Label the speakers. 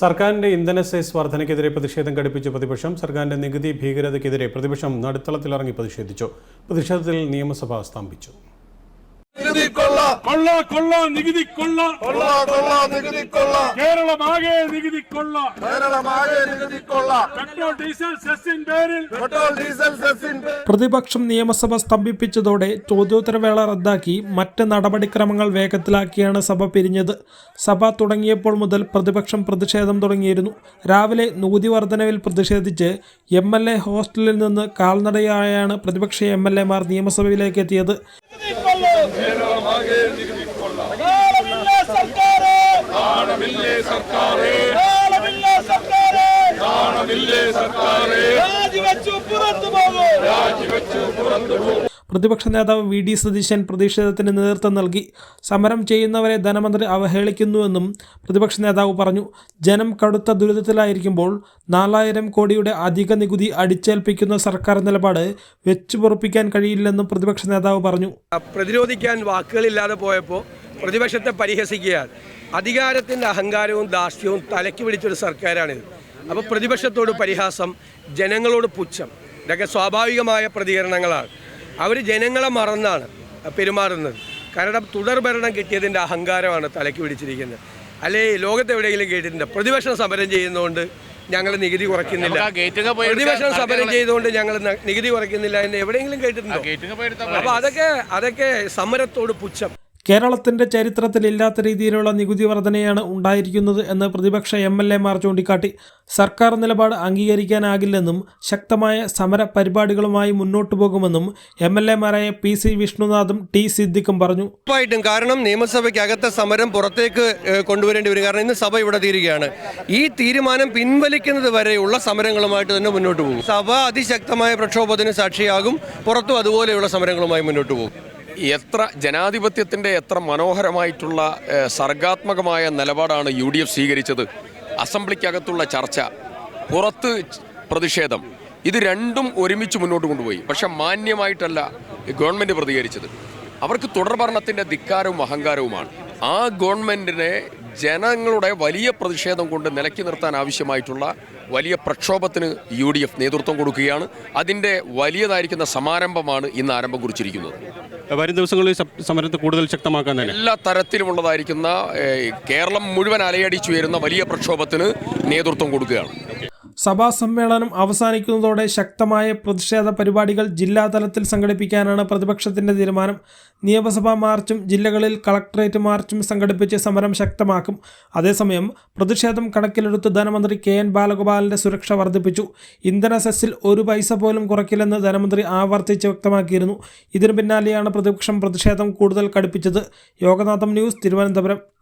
Speaker 1: സർക്കാരിന്റെ ഇന്ധന സെസ് വർധനയ്ക്കെതിരെ പ്രതിഷേധം ഘടിപ്പിച്ച പ്രതിപക്ഷം സർക്കാരിന്റെ നികുതി ഭീകരതയ്ക്കെതിരെ പ്രതിപക്ഷം നടുത്തളത്തിലിറങ്ങി പ്രതിഷേധിച്ചു. പ്രതിഷേധത്തിൽ നിയമസഭ സ്തംഭിച്ചു.
Speaker 2: നികുതി കൊള്ള.
Speaker 3: കൊള്ള കൊള്ള നികുതി കൊള്ള.
Speaker 2: കൊള്ള കൊള്ള നികുതി കൊള്ള.
Speaker 3: കേരളമാകെ നികുതി കൊള്ള.
Speaker 2: കേരളമാകെ നികുതി കൊള്ള.
Speaker 3: പെട്രോൾ ഡീസൽ സെസ്സിൻ പേരിൽ.
Speaker 2: പെട്രോൾ ഡീസൽ സെസ്സിൻ
Speaker 4: പ്രതിപക്ഷം നിയമസഭ സ്തംഭിപ്പിച്ചതോടെ ചോദ്യോത്തരവേള റദ്ദാക്കി മറ്റ് നടപടിക്രമങ്ങൾ വേഗത്തിലാക്കിയാണ് സഭ പിരിഞ്ഞത്. സഭ തുടങ്ങിയപ്പോൾ മുതൽ പ്രതിപക്ഷം പ്രതിഷേധം തുടങ്ങിയിരുന്നു. രാവിലെ നികുതി വർധനവിൽ പ്രതിഷേധിച്ച് എം എൽ എ ഹോസ്റ്റലിൽ നിന്ന് കാൽനടയായാണ് പ്രതിപക്ഷ എം എൽ എമാർ നിയമസഭയിലേക്ക് എത്തിയത്. കാണമില്ലേ സർക്കാരെ. കാണമില്ലേ സർക്കാരെ. രാജിവെച്ചു പുറത്തു പോകും. രാജിവെച്ചു പുറത്തു പോകും. പ്രതിപക്ഷ നേതാവ് വി ഡി സതീശൻ പ്രതിഷേധത്തിന് നേതൃത്വം നൽകി. സമരം ചെയ്യുന്നവരെ ധനമന്ത്രി അവഹേളിക്കുന്നുവെന്നും പ്രതിപക്ഷ നേതാവ് പറഞ്ഞു. ജനം കടുത്ത ദുരിതത്തിലായിരിക്കുമ്പോൾ നാലായിരം കോടിയുടെ അധിക നികുതി അടിച്ചേൽപ്പിക്കുന്ന സർക്കാർ നിലപാട് വെച്ചുപൊറുപ്പിക്കാൻ കഴിയില്ലെന്നും പ്രതിപക്ഷ നേതാവ് പറഞ്ഞു.
Speaker 5: പ്രതിരോധിക്കാൻ വാക്കുകളില്ലാതെ പോയപ്പോൾ പ്രതിപക്ഷത്തെ പരിഹസിക്കുകയാണ്. അധികാരത്തിന്റെ അഹങ്കാരവും ദാസ്യവും തലയ്ക്ക് പിടിച്ചൊരു സർക്കാരാണിത്. അപ്പോൾ പ്രതിപക്ഷത്തോട് പരിഹാസം ജനങ്ങളോട് പുച്ഛം ഇതൊക്കെ സ്വാഭാവികമായ പ്രതികരണങ്ങളാണ്. അവർ ജനങ്ങളെ മറന്നാണ് പെരുമാറുന്നത്. കാരണം തുടർഭരണം കിട്ടിയതിന്റെ അഹങ്കാരമാണ് തലയ്ക്ക് പിടിച്ചിരിക്കുന്നത്. അല്ലെ ലോകത്ത് എവിടെയെങ്കിലും കേട്ടിട്ടുണ്ട്? പ്രതിപക്ഷം സമരം ചെയ്യുന്നതുകൊണ്ട് ഞങ്ങൾ നികുതി കുറയ്ക്കുന്നില്ല. പ്രതിപക്ഷം സമരം ചെയ്തുകൊണ്ട് ഞങ്ങൾ നികുതി കുറയ്ക്കുന്നില്ല എന്ന് എവിടെയെങ്കിലും കേട്ടിട്ടുണ്ടോ? അപ്പൊ അതൊക്കെ അതൊക്കെ സമരത്തോട് പുച്ഛം.
Speaker 4: കേരളത്തിന്റെ ചരിത്രത്തിൽ ഇല്ലാത്ത രീതിയിലുള്ള നികുതി വർധനയാണ് ഉണ്ടായിരിക്കുന്നത് എന്ന് പ്രതിപക്ഷ എം എൽ എമാർ ചൂണ്ടിക്കാട്ടി. സർക്കാർ നിലപാട് അംഗീകരിക്കാനാകില്ലെന്നും ശക്തമായ സമര പരിപാടികളുമായി മുന്നോട്ടു പോകുമെന്നും എം എൽ എമാരായ പി സി വിഷ്ണുനാഥും ടി സിദ്ദിഖും പറഞ്ഞു.
Speaker 6: ഉറപ്പായിട്ടും കാരണം നിയമസഭയ്ക്കകത്തെ സമരം പുറത്തേക്ക് കൊണ്ടുവരേണ്ടി വരും. കാരണം ഇന്ന് സഭ ഇവിടെ തീരുകയാണ്. ഈ തീരുമാനം പിൻവലിക്കുന്നത് വരെയുള്ള സമരങ്ങളുമായിട്ട് തന്നെ മുന്നോട്ട് പോകും. സഭ അതിശക്തമായ പ്രക്ഷോഭത്തിന് സാക്ഷിയാകും. പുറത്തും അതുപോലെയുള്ള സമരങ്ങളുമായി മുന്നോട്ട് പോകും.
Speaker 7: എത്ര ജനാധിപത്യത്തിന്റെ എത്ര മനോഹരമായിട്ടുള്ള സർഗാത്മകമായ നിലപാടാണ് യു ഡി എഫ് സ്വീകരിച്ചത്? അസംബ്ലിക്കകത്തുള്ള ചർച്ച പുറത്ത് പ്രതിഷേധം ഇത് രണ്ടും ഒരുമിച്ച് മുന്നോട്ട് കൊണ്ടുപോയി. പക്ഷെ മാന്യമായിട്ടല്ല ഗവൺമെന്റ് പ്രതികരിച്ചത്. അവർക്ക് തുടർഭരണത്തിന്റെ ധിക്കാരവും അഹങ്കാരവുമാണ്. ആ ഗവൺമെന്റിനെ ജനങ്ങളുടെ വലിയ പ്രതിഷേധം കൊണ്ട് നിലക്കി നിർത്താൻ ആവശ്യമായിട്ടുള്ള വലിയ പ്രക്ഷോഭത്തിന് യു ഡി എഫ് നേതൃത്വം കൊടുക്കുകയാണ്. അതിന്റെ വലിയതായിരിക്കുന്ന സമാരംഭമാണ് ഇന്ന് ആരംഭം കുറിച്ചിരിക്കുന്നത്.
Speaker 8: വരും ദിവസങ്ങളിൽ സമരത്തെ കൂടുതൽ ശക്തമാക്കാൻ
Speaker 7: എല്ലാ തരത്തിലുമുള്ളതായിരിക്കുന്ന കേരളം മുഴുവൻ അലയടിച്ചു വരുന്ന വലിയ പ്രക്ഷോഭത്തിന് നേതൃത്വം കൊടുക്കുകയാണ്.
Speaker 4: സഭാ സമ്മേളനം അവസാനിക്കുന്നതോടെ ശക്തമായ പ്രതിഷേധ പരിപാടികൾ ജില്ലാതലത്തിൽ സംഘടിപ്പിക്കാനാണ് പ്രതിപക്ഷത്തിന്റെ തീരുമാനം. നിയമസഭാ മാർച്ചും ജില്ലകളിൽ കളക്ടറേറ്റ് മാർച്ചും സംഘടിപ്പിച്ച് സമരം ശക്തമാക്കും. അതേസമയം പ്രതിഷേധം കണക്കിലെടുത്ത് ധനമന്ത്രി കെ എൻ ബാലഗോപാലിന്റെ സുരക്ഷ വർദ്ധിപ്പിച്ചു. ഇന്ധന സെസ്സിൽ ഒരു പൈസ പോലും കുറയ്ക്കില്ലെന്ന് ധനമന്ത്രി ആവർത്തിച്ച് വ്യക്തമാക്കിയിരുന്നു. ഇതിനു പിന്നാലെയാണ് പ്രതിപക്ഷം പ്രതിഷേധം കൂടുതൽ കടുപ്പിച്ചത്. യോഗനാഥം ന്യൂസ് തിരുവനന്തപുരം.